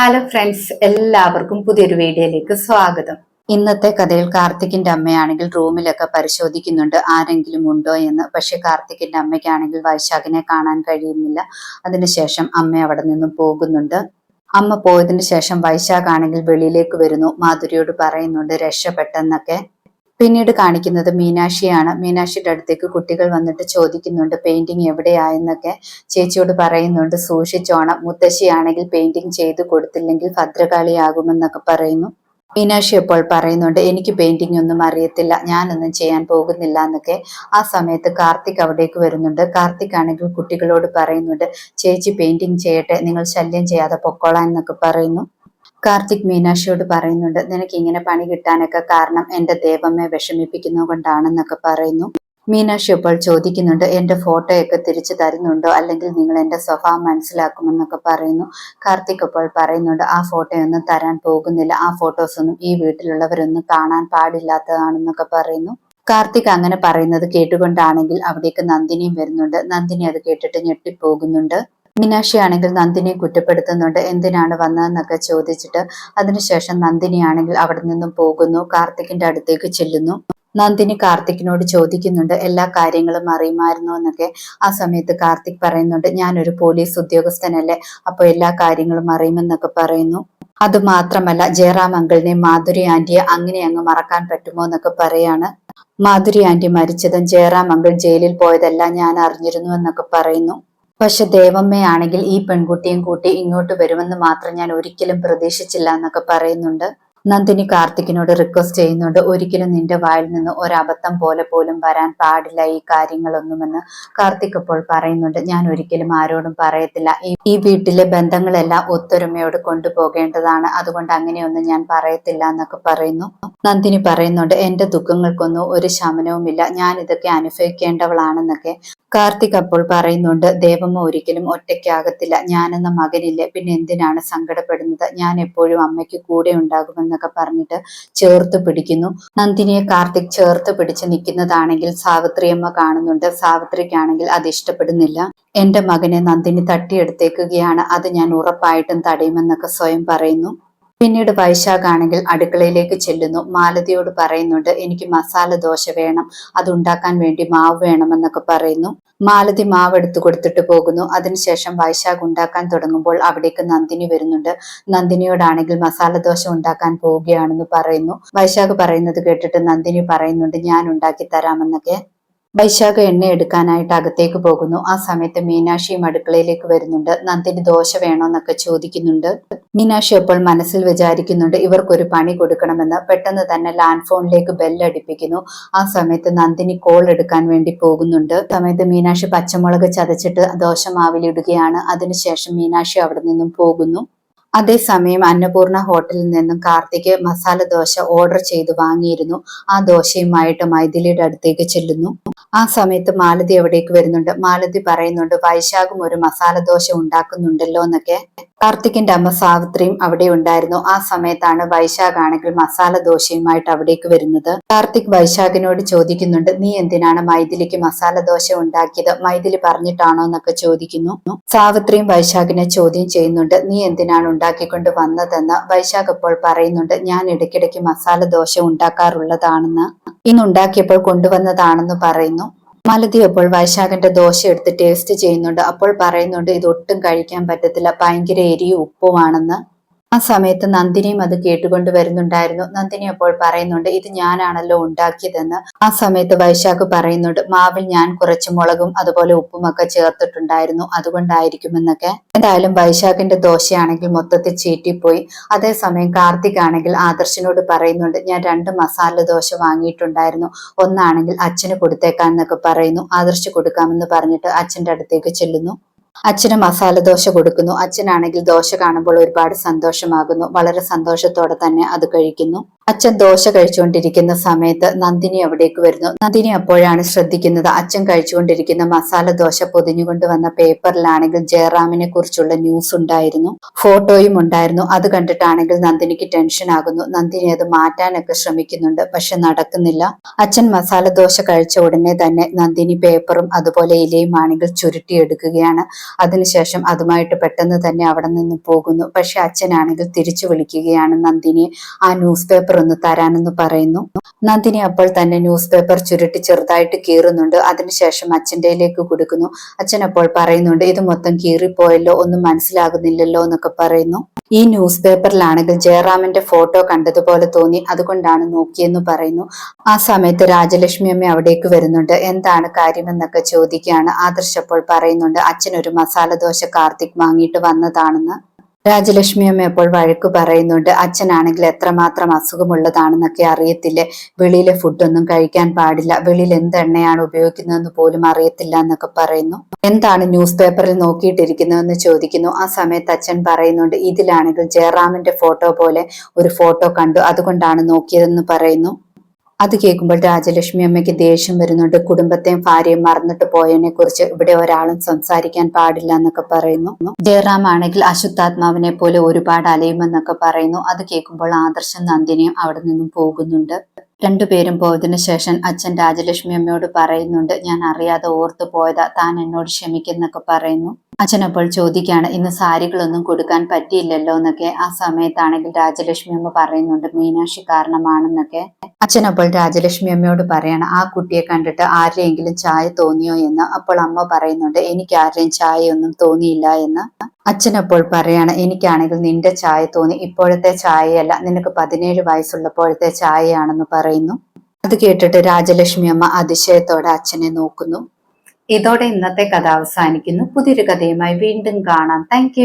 Hello friends എല്ലാവർക്കും പുതിയൊരു വീഡിയോയിലേക്ക് സ്വാഗതം. ഇന്നത്തെ കഥയിൽ കാർത്തിക്കിന്റെ അമ്മയാണെങ്കിൽ റൂമിലൊക്കെ പരിശോധിക്കുന്നുണ്ട് ആരെങ്കിലും ഉണ്ടോ എന്ന്. പക്ഷെ കാർത്തിക്കിന്റെ അമ്മയ്ക്കാണെങ്കിൽ വൈശാഖിനെ കാണാൻ കഴിയുന്നില്ല. അതിനുശേഷം അമ്മ അവിടെ നിന്നും പോകുന്നുണ്ട്. അമ്മ പോയതിനു ശേഷം വൈശാഖ് ആണെങ്കിൽ വെളിയിലേക്ക് വരുന്നു. മാധുരിയോട് പറയുന്നുണ്ട് രക്ഷപ്പെട്ടെന്നൊക്കെ. പിന്നീട് കാണിക്കുന്നത് മീനാക്ഷിയാണ്. മീനാക്ഷിയുടെ അടുത്തേക്ക് കുട്ടികൾ വന്നിട്ട് ചോദിക്കുന്നുണ്ട് പെയിന്റിങ് എവിടെയായെന്നൊക്കെ? ചേച്ചിയോട് പറയുന്നുണ്ട് സൂക്ഷിച്ചോണം മുത്തശ്ശിയാണെങ്കിൽ പെയിന്റിങ് ചെയ്ത് കൊടുത്തില്ലെങ്കിൽ ഭദ്രകാളിയാകുമെന്നൊക്കെ പറയുന്നു. മീനാക്ഷി ഇപ്പോൾ പറയുന്നുണ്ട് എനിക്ക് പെയിന്റിംഗ് ഒന്നും അറിയത്തില്ല. ഞാനൊന്നും ചെയ്യാൻ പോകുന്നില്ല എന്നൊക്കെ ആ സമയത്ത് കാർത്തിക് അവിടേക്ക് വരുന്നുണ്ട്. കാർത്തിക് ആണെങ്കിൽ കുട്ടികളോട് പറയുന്നുണ്ട് ചേച്ചി പെയിന്റിംഗ് ചെയ്യട്ടെ. നിങ്ങൾ ശല്യം ചെയ്യാതെ പൊക്കോളാം എന്നൊക്കെ പറയുന്നു. കാർത്തിക് മീനാക്ഷിയോട് പറയുന്നുണ്ട് നിനക്ക് ഇങ്ങനെ പണി കിട്ടാനൊക്കെ കാരണം എന്റെ ദേവമ്മയെ വിഷമിപ്പിക്കുന്നത് കൊണ്ടാണെന്നൊക്കെ പറയുന്നു. മീനാക്ഷി ഇപ്പോൾ ചോദിക്കുന്നുണ്ട് എന്റെ ഫോട്ടോയൊക്കെ തിരിച്ചു തരുന്നുണ്ടോ? അല്ലെങ്കിൽ നിങ്ങൾ എന്റെ സ്വഭാവം മനസ്സിലാക്കുമെന്നൊക്കെ പറയുന്നു. കാർത്തിക് ഇപ്പോൾ പറയുന്നുണ്ട് ആ ഫോട്ടോയൊന്നും തരാൻ പോകുന്നില്ല. ആ ഫോട്ടോസൊന്നും ഈ വീട്ടിലുള്ളവരൊന്നും കാണാൻ പാടില്ലാത്തതാണെന്നൊക്കെ പറയുന്നു. കാർത്തിക് അങ്ങനെ പറയുന്നത് കേട്ടുകൊണ്ടാണെങ്കിൽ അവിടേക്ക് നന്ദിനിയും വരുന്നുണ്ട്. നന്ദിനി അത് കേട്ടിട്ട് ഞെട്ടിപ്പോകുന്നുണ്ട്. മീനാക്ഷി ആണെങ്കിൽ നന്ദിനിയെ കുറ്റപ്പെടുത്തുന്നുണ്ട്. എന്തിനാണ് വന്നതെന്നൊക്കെ ചോദിച്ചിട്ട് അതിനുശേഷം നന്ദിനിയാണെങ്കിൽ അവിടെ നിന്നും പോകുന്നു. കാർത്തിക്കിന്റെ അടുത്തേക്ക് ചെല്ലുന്നു. നന്ദിനി കാർത്തിക്കിനോട് ചോദിക്കുന്നുണ്ട് എല്ലാ കാര്യങ്ങളും അറിയുമായിരുന്നോ എന്നൊക്കെ. ആ സമയത്ത് കാർത്തിക് പറയുന്നുണ്ട് ഞാനൊരു പോലീസ് ഉദ്യോഗസ്ഥനല്ലേ അപ്പോൾ എല്ലാ കാര്യങ്ങളും അറിയുമെന്നൊക്കെ പറയുന്നു. അത് മാത്രമല്ല ജയറാം അങ്കിളിനെ മാധുരി ആന്റിയെ അങ്ങനെ അങ്ങ് മറക്കാൻ പറ്റുമോ എന്നൊക്കെ പറയാണ്. മാധുരി ആന്റി മരിച്ചതും ജയറാം അങ്കിൾ ജയിലിൽ പോയതെല്ലാം ഞാൻ അറിഞ്ഞിരുന്നു എന്നൊക്കെ പറയുന്നു. പക്ഷെ ദേവമ്മയാണെങ്കിൽ ഈ പെൺകുട്ടിയും കൂട്ടി ഇങ്ങോട്ട് വരുമെന്ന് മാത്രം ഞാൻ ഒരിക്കലും പ്രതീക്ഷിച്ചില്ല എന്നൊക്കെ പറയുന്നുണ്ട്. നന്ദിനി കാർത്തിക്കിനോട് റിക്വസ്റ്റ് ചെയ്യുന്നുണ്ട്. ഒരിക്കലും നിന്റെ വായിൽ നിന്ന് ഒരബദ്ധം പോലെ പോലും വരാൻ പാടില്ല ഈ കാര്യങ്ങളൊന്നുമെന്ന് കാർത്തിക് അപ്പോൾ പറയുന്നുണ്ട്. ഞാൻ ഒരിക്കലും ആരോടും പറയത്തില്ല. ഈ വീട്ടിലെ ബന്ധങ്ങളെല്ലാം ഒത്തൊരുമയോട് കൊണ്ടുപോകേണ്ടതാണ്. അതുകൊണ്ട് അങ്ങനെയൊന്നും ഞാൻ പറയത്തില്ല എന്നൊക്കെ പറയുന്നു. നന്ദിനി പറയുന്നുണ്ട് എന്റെ ദുഃഖങ്ങൾക്കൊന്നും ഒരു ശമനവുമില്ല. ഞാൻ ഇതൊക്കെ അനുഭവിക്കേണ്ടവളാണെന്നൊക്കെ കാർത്തിക് അപ്പോൾ പറയുന്നുണ്ട് ദേവമ്മ ഒരിക്കലും ഒറ്റയ്ക്കാകത്തില്ല. ഞാനെന്ന മകനില്ലേ? പിന്നെ എന്തിനാണ് സങ്കടപ്പെടുന്നത്? ഞാൻ എപ്പോഴും അമ്മയ്ക്ക് കൂടെ ഉണ്ടാകുമെന്നൊക്കെ പറഞ്ഞിട്ട് ചേർത്ത് പിടിക്കുന്നു. നന്ദിനിയെ കാർത്തിക് ചേർത്ത് പിടിച്ച് നിൽക്കുന്നതാണെങ്കിൽ സാവിത്രിയമ്മ കാണുന്നുണ്ട്. സാവിത്രിക്കാണെങ്കിൽ അത് ഇഷ്ടപ്പെടുന്നില്ല. എന്റെ മകനെ നന്ദിനി തട്ടിയെടുത്തേക്കുകയാണ്. അത് ഞാൻ ഉറപ്പായിട്ടും തടയുമെന്നൊക്കെ സ്വയം പറയുന്നു. പിന്നീട് വൈശാഖാണെങ്കിൽ അടുക്കളയിലേക്ക് ചെല്ലുന്നു. മാലതിയോട് പറയുന്നുണ്ട് എനിക്ക് മസാല ദോശ വേണം. അത് ഉണ്ടാക്കാൻ വേണ്ടി മാവ് വേണമെന്നൊക്കെ പറയുന്നു. മാലതി മാവ് എടുത്തു കൊടുത്തിട്ട് പോകുന്നു. അതിനുശേഷം വൈശാഖ് ഉണ്ടാക്കാൻ തുടങ്ങുമ്പോൾ അവിടേക്ക് നന്ദിനി വരുന്നുണ്ട്. നന്ദിനിയോടാണെങ്കിൽ മസാല ദോശ ഉണ്ടാക്കാൻ പോവുകയാണെന്ന് പറയുന്നു. വൈശാഖ് പറയുന്നത് കേട്ടിട്ട് നന്ദിനി പറയുന്നുണ്ട് ഞാൻ ഉണ്ടാക്കി തരാമെന്നൊക്കെ. വൈശാഖ എണ്ണ എടുക്കാനായിട്ട് അകത്തേക്ക് പോകുന്നു. ആ സമയത്ത് മീനാക്ഷിയും അടുക്കളയിലേക്ക് വരുന്നുണ്ട്. നന്ദിനി ദോശ വേണോന്നൊക്കെ ചോദിക്കുന്നുണ്ട്. മീനാക്ഷി അപ്പോൾ മനസ്സിൽ വിചാരിക്കുന്നുണ്ട് ഇവർക്കൊരു പണി കൊടുക്കണമെന്ന്. പെട്ടെന്ന് തന്നെ ലാൻഡ് ഫോണിലേക്ക് ബെല്ലടിപ്പിക്കുന്നു. ആ സമയത്ത് നന്ദിനി കോൾ എടുക്കാൻ വേണ്ടി പോകുന്നുണ്ട്. സമയത്ത് മീനാക്ഷി പച്ചമുളക് ചതച്ചിട്ട് ദോശ മാവിലിടുകയാണ്. അതിനുശേഷം മീനാക്ഷി അവിടെ നിന്നും പോകുന്നു. അതേസമയം അന്നപൂർണ ഹോട്ടലിൽ നിന്നും കാർത്തിക് മസാല ദോശ ഓർഡർ ചെയ്ത് വാങ്ങിയിരുന്നു. ആ ദോശയുമായിട്ട് മൈഥിലിയുടെ അടുത്തേക്ക് ചെല്ലുന്നു. ആ സമയത്ത് മാലതി എവിടേക്ക് വരുന്നുണ്ട്. മാലതി പറയുന്നുണ്ട് വൈശാഖും ഒരു മസാല ദോശ ഉണ്ടാക്കുന്നുണ്ടല്ലോ എന്നൊക്കെ. കാർത്തിക്കിന്റെ അമ്മ സാവിത്രിയും അവിടെ ഉണ്ടായിരുന്നു. ആ സമയത്താണ് വൈശാഖ് ആണെങ്കിൽ മസാല ദോശയുമായിട്ട് അവിടേക്ക് വരുന്നത്. കാർത്തിക് വൈശാഖിനോട് ചോദിക്കുന്നുണ്ട് നീ എന്തിനാണ് മൈഥിലിക്ക് മസാല ദോശ ഉണ്ടാക്കിയത്? മൈഥിലി പറഞ്ഞിട്ടാണോ എന്നൊക്കെ ചോദിക്കുന്നു. സാവിത്രിയും വൈശാഖിനെ ചോദ്യം ചെയ്യുന്നുണ്ട് നീ എന്തിനാണ് ഉണ്ടാക്കിക്കൊണ്ട് വന്നതെന്ന്? വൈശാഖ് അപ്പോൾ പറയുന്നുണ്ട് ഞാൻ ഇടയ്ക്കിടയ്ക്ക് മസാല ദോശ ഉണ്ടാക്കാറുള്ളതാണെന്ന്. ഇന്ന് ഉണ്ടാക്കിയപ്പോൾ കൊണ്ടുവന്നതാണെന്ന് പറയുന്നു. മലതി അപ്പോൾ വൈശാഖന്റെ ദോശ എടുത്ത് ടേസ്റ്റ് ചെയ്യുന്നുണ്ട്. അപ്പോൾ പറയുന്നുണ്ട് ഇത് ഒട്ടും കഴിക്കാൻ പറ്റത്തില്ല. ഭയങ്കര എരിയും ഉപ്പുമാണെന്ന്. ആ സമയത്ത് നന്ദിനിയും അത് കേട്ടുകൊണ്ട് വരുന്നുണ്ടായിരുന്നു. നന്ദിനി അപ്പോൾ പറയുന്നുണ്ട് ഇത് ഞാനാണല്ലോ ഉണ്ടാക്കിയതെന്ന്. ആ സമയത്ത് വൈശാഖ് പറയുന്നുണ്ട് മാവിൽ ഞാൻ കുറച്ച് മുളകും അതുപോലെ ഉപ്പും ഒക്കെ ചേർത്തിട്ടുണ്ടായിരുന്നു അതുകൊണ്ടായിരിക്കുമെന്നൊക്കെ. എന്തായാലും വൈശാഖിന്റെ ദോശയാണെങ്കിൽ മൊത്തത്തിൽ ചീറ്റിപ്പോയി. അതേസമയം കാർത്തിക് ആണെങ്കിൽ ആദർശിനോട് പറയുന്നുണ്ട് ഞാൻ രണ്ട് മസാല ദോശ വാങ്ങിയിട്ടുണ്ടായിരുന്നു ഒന്നാണെങ്കിൽ അച്ഛന് കൊടുത്തേക്കാൻ എന്നൊക്കെ പറയുന്നു ആദർശ് കൊടുക്കാമെന്ന് പറഞ്ഞിട്ട് അച്ഛന്റെ അടുത്തേക്ക് ചെല്ലുന്നു. അച്ഛന് മസാല ദോശ കൊടുക്കുന്നു. അച്ഛനാണെങ്കിൽ ദോശ കാണുമ്പോൾ ഒരുപാട് സന്തോഷമാകുന്നു. വളരെ സന്തോഷത്തോടെ തന്നെ അത് കഴിക്കുന്നു. അച്ഛൻ ദോശ കഴിച്ചുകൊണ്ടിരിക്കുന്ന സമയത്ത് നന്ദിനി അവിടേക്ക് വരുന്നു. നന്ദിനി അപ്പോഴാണ് ശ്രദ്ധിക്കുന്നത്. അച്ഛൻ കഴിച്ചുകൊണ്ടിരിക്കുന്ന മസാല ദോശ പൊതിഞ്ഞുകൊണ്ട് വന്ന പേപ്പറിലാണെങ്കിൽ ജയറാമിനെ കുറിച്ചുള്ള ന്യൂസ് ഉണ്ടായിരുന്നു. ഫോട്ടോയും ഉണ്ടായിരുന്നു. അത് കണ്ടിട്ടാണെങ്കിൽ നന്ദിനിക്ക് ടെൻഷൻ ആകുന്നു. നന്ദിനി അത് മാറ്റാനൊക്കെ ശ്രമിക്കുന്നുണ്ട് പക്ഷെ നടക്കുന്നില്ല. അച്ഛൻ മസാല ദോശ കഴിച്ച ഉടനെ തന്നെ നന്ദിനി പേപ്പറും അതുപോലെ ഇലയും ആണെങ്കിൽ ചുരുട്ടിയെടുക്കുകയാണ്. അതിനുശേഷം അതുമായിട്ട് പെട്ടെന്ന് തന്നെ അവിടെ നിന്ന് പോകുന്നു. പക്ഷെ അച്ഛനാണെങ്കിൽ തിരിച്ചു വിളിക്കുകയാണ് നന്ദിനിയെ. ആ ന്യൂസ് പേപ്പർ ഒന്ന് തരാനെന്ന് പറയുന്നു. നന്ദിനി അപ്പോൾ തന്നെ ന്യൂസ് പേപ്പർ ചുരുട്ടി ചെറുതായിട്ട് കീറുന്നുണ്ട്. അതിനുശേഷം അച്ഛന്റെയിലേക്ക് കൊടുക്കുന്നു. അച്ഛൻ അപ്പോൾ പറയുന്നുണ്ട് ഇത് മൊത്തം കീറിപ്പോയല്ലോ ഒന്നും മനസ്സിലാകുന്നില്ലല്ലോ എന്നൊക്കെ പറയുന്നു. ഈ ന്യൂസ് പേപ്പറിലാണെങ്കിൽ ജയറാമിന്റെ ഫോട്ടോ കണ്ടതുപോലെ തോന്നി. അതുകൊണ്ടാണ് നോക്കിയെന്ന് പറയുന്നു. ആ സമയത്ത് രാജലക്ഷ്മി അമ്മ അവിടേക്ക് വരുന്നുണ്ട്. എന്താണ് കാര്യമെന്നൊക്കെ ചോദിക്കുകയാണ് ആദർശ് അപ്പോൾ പറയുന്നുണ്ട്. അച്ഛൻ ഒരു മസാല ദോശ കാർത്തിക് വാങ്ങിയിട്ട് വന്നതാണെന്ന്. രാജലക്ഷ്മി അമ്മ അപ്പോൾ വഴക്ക് പറയുന്നുണ്ട്? അച്ഛനാണെങ്കിൽ എത്രമാത്രം അസുഖമുള്ളതാണെന്നൊക്കെ അറിയത്തില്ലേ? വെളിയിലെ ഫുഡൊന്നും കഴിക്കാൻ പാടില്ല. വെളിയിൽ എന്ത് എണ്ണയാണ് ഉപയോഗിക്കുന്നതെന്ന് പോലും അറിയത്തില്ല എന്നൊക്കെ പറയുന്നു. എന്താണ് ന്യൂസ് പേപ്പറിൽ നോക്കിയിട്ടിരിക്കുന്നതെന്ന് ചോദിക്കുന്നു. ആ സമയത്ത് അച്ഛൻ പറയുന്നുണ്ട് ഇതിലാണെങ്കിൽ ജയറാമിന്റെ ഫോട്ടോ പോലെ ഒരു ഫോട്ടോ കണ്ടു. അതുകൊണ്ടാണ് നോക്കിയതെന്ന് പറയുന്നു. അത് കേൾക്കുമ്പോൾ രാജലക്ഷ്മി അമ്മയ്ക്ക് ദേഷ്യം വരുന്നുണ്ട്. കുടുംബത്തെയും ഭാര്യയും മറന്നിട്ട് പോയതിനെ കുറിച്ച് ഇവിടെ ഒരാളും സംസാരിക്കാൻ പാടില്ല എന്നൊക്കെ പറയുന്നു. ജയറാം ആണെങ്കിൽ അശുദ്ധാത്മാവിനെ പോലെ ഒരുപാട് അലയുമെന്നൊക്കെ പറയുന്നു. അത് കേൾക്കുമ്പോൾ ആദർശം നന്ദിനിയും അവിടെ നിന്നും പോകുന്നുണ്ട്. രണ്ടുപേരും പോയതിനു ശേഷം അച്ഛൻ രാജലക്ഷ്മി അമ്മയോട് പറയുന്നുണ്ട് ഞാൻ അറിയാതെ ഓർത്തു പോയതാ. താൻ എന്നോട് ക്ഷമിക്കുന്നൊക്കെ പറയുന്നു. അച്ഛൻ അപ്പോൾ ചോദിക്കുകയാണ് ഇന്ന് സാരികളൊന്നും കൊടുക്കാൻ പറ്റിയില്ലല്ലോ? എന്നൊക്കെ. ആ സമയത്താണെങ്കിൽ രാജലക്ഷ്മി അമ്മ പറയുന്നുണ്ട് മീനാക്ഷി കാരണമാണെന്നൊക്കെ. അച്ഛൻ അപ്പോൾ രാജലക്ഷ്മി അമ്മയോട് പറയാണ് ആ കുട്ടിയെ കണ്ടിട്ട് ആരെയെങ്കിലും ചായ തോന്നിയോ എന്ന്? അപ്പോൾ അമ്മ പറയുന്നുണ്ട് എനിക്ക് ആരെയും ചായ ഒന്നും തോന്നിയില്ല എന്ന്. അച്ഛൻ അപ്പോൾ പറയാണ് എനിക്കാണെങ്കിൽ നിന്റെ ചായ തോന്നി. ഇപ്പോഴത്തെ ചായയല്ല നിനക്ക് പതിനേഴ് വയസ്സുള്ളപ്പോഴത്തെ ചായയാണെന്ന് പറയുന്നു. അത് കേട്ടിട്ട് രാജലക്ഷ്മി അമ്മ അതിശയത്തോടെ അച്ഛനെ നോക്കുന്നു. ഇതോടെ ഇന്നത്തെ കഥ അവസാനിക്കുന്നു. പുതിയൊരു കഥയുമായി വീണ്ടും കാണാം. താങ്ക്